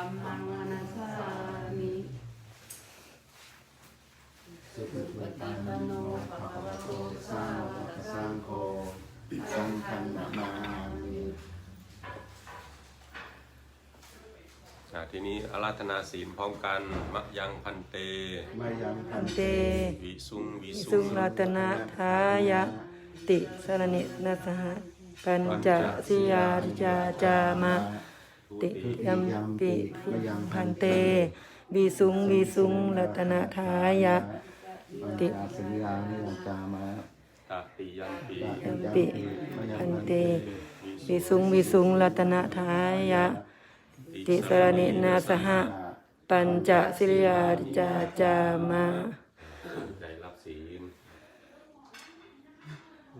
ธัมมังนัสสามิสุปฏิปันโนภะคะวะโตสาวกสังโฆสังฆังนามามิอ่าทีนี้อาราธนาศีลพร้อมกันมะยังพันเตมายังพัพันนเตเต วิสุงวิวิสุสุงงรัตนะทายะติสรณินัสหะปัญจสิยาริจาจามะ ติยัมปิพันเตวิสุงวิสุงรัตนะทายะ ติสัญญานิยจามะตติยัมปียัมปิพันเตวิสุงวิสุงรัตนะทายะ ติสรณินาสหะปัญจสิริยาริจาจามะ ได้รับศีล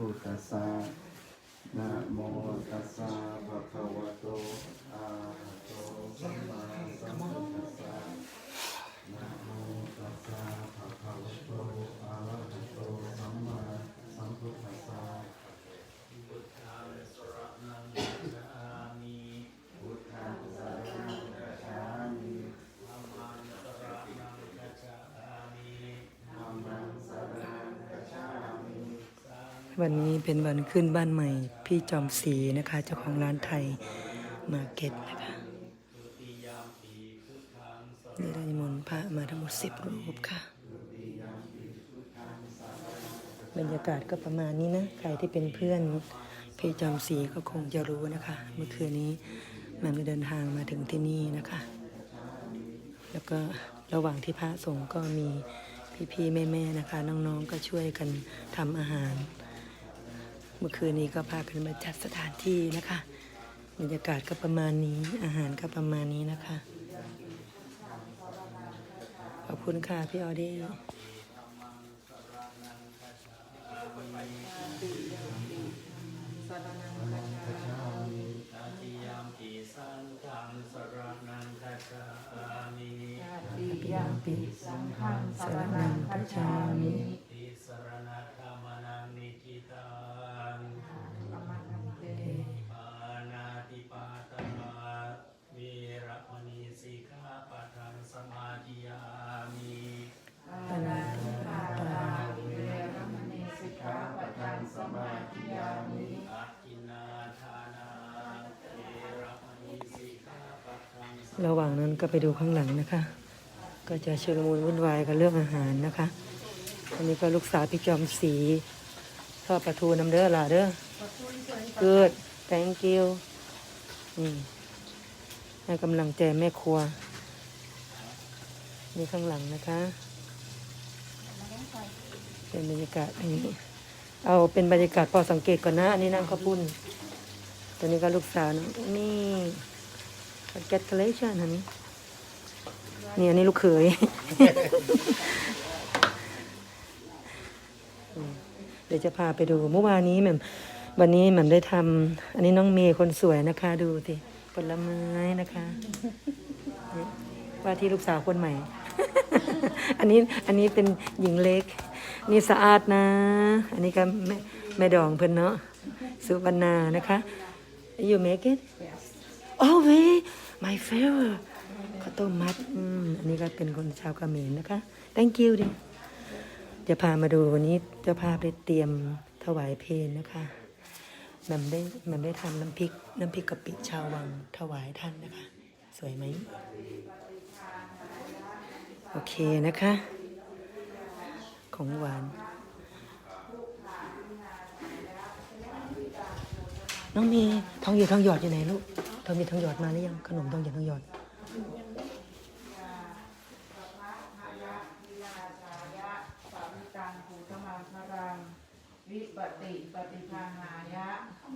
พุทธัสสะนะโมตัสสะภะคะวะโตอะระหะโตสัมมาสัมพุทธัสสะนะโมตัสสะภะคะวะโตอะระหะโตสัมมาสัมพุทธัสสะ พุทธังสรณังคัจฉามิ พุทธังสรณังคัจฉามิ ธัมมังสรณังคัจฉามิ ธัมมังสรณังคัจฉามิ วันนี้เป็นวันขึ้นบ้านใหม่ พี่จอมศรีนะคะ เจ้าของร้านไทยมาเก็ตนะคะได้ได้มนพระมาทั้งหมดสิบรูปค่ะ บรรยากาศก็ประมาณนี้นะ ใครที่เป็นเพื่อนพี่จอมศรีก็คงจะรู้นะคะ เมื่อคืนนี้มันเดินทางมาถึงที่นี่นะคะ แล้วก็ระหว่างที่พระสงฆ์ก็มีพี่ๆแม่ๆนะคะ น้องๆก็ช่วยกันทำอาหาร เมื่อคืนนี้ก็พากันมาจัดสถานที่นะคะ บรรยากาศก็ประมาณนี้ อาหารก็ประมาณนี้นะคะ ขอบคุณค่ะพี่ออเดี้ตาติยามปีสังฆังสรณังคัจฉามิปิยาปิสังฆังสรนังคัจฉามิ ระหว่างนั้นก็ไปดูข้างหลังนะคะ ก็จะชุลมุนวุ่นวายกับเรื่องอาหารนะคะอันนี้ก็ลูกสาวพี่จอมศรีทอดปลาทูน้ำเด้อล่ะเด้อ good thank you นี่ให้กำลังใจแม่ครัว นี่ข้างหลังนะคะ เป็นบรรยากาศอันนี้ เอาเป็นบรรยากาศพอสังเกตก่อนนะ อันนี้นั่งข้าวปุ้น ตอนนี้ก็ลูกสาวนะนี่ congratulation อันนี้นี่อันนี้ลูกเขย เดี๋ยวจะพาไปดูเมื่อวานนี้แหม่มวันนี้แหม่มได้ทำอันนี้น้องเมย์คนสวยนะคะ ดูสิผลไม้นะคะว่าที่ลูกสาวคนใหม่ อันนี้อันนี้เป็นหญิงเล็ก นี่สะอาดนะ อันนี้ก็แม่แม่ดองเพิ่นเนาะสุวรรณานะคะ you make it oh wait my favorite ข้าวต้มมัดอืมอันนี้ก็เป็นคนชาวเขมรนะคะ thank you ดิจะพามาดูวันนี้เจ้าภาพได้เตรียมถวายเพลงนะคะแหมันได้แหมันได้ทำน้ำพริกน้ำพริกกะปิชาววังถวายท่านนะคะ สวยไหมโอเคนะคะ ของหวาน น้องมย์ทองหยิบทองหยอดอยู่ไหนลูก ทองหยิบทองหยอดมาหรือยัง ขนมทองหยิบทองหยอดวิปติปฏิภาหายะ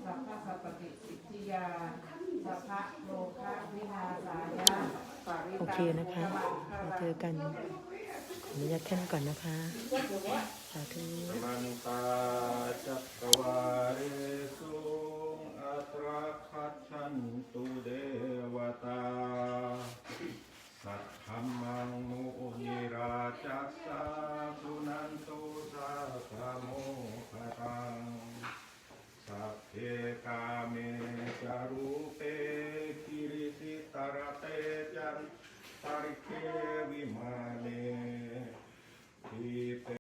สัพพะสัพปติสิทธิยาสัพพะโลคะวินาศายะโอเคนะคะมาเจอกันขออนุญาตแค่นี้ก่อนนะคะ สาธุมันตาจักรวาเรสุ ราคัจฉันตุเดวตา สัทธมมังมุนิราจัสสาสุนันตุสาสะโมคตัง สัพเพกาเมจารุเปกิริสิตรเตจันตริเควิมาเนทีเต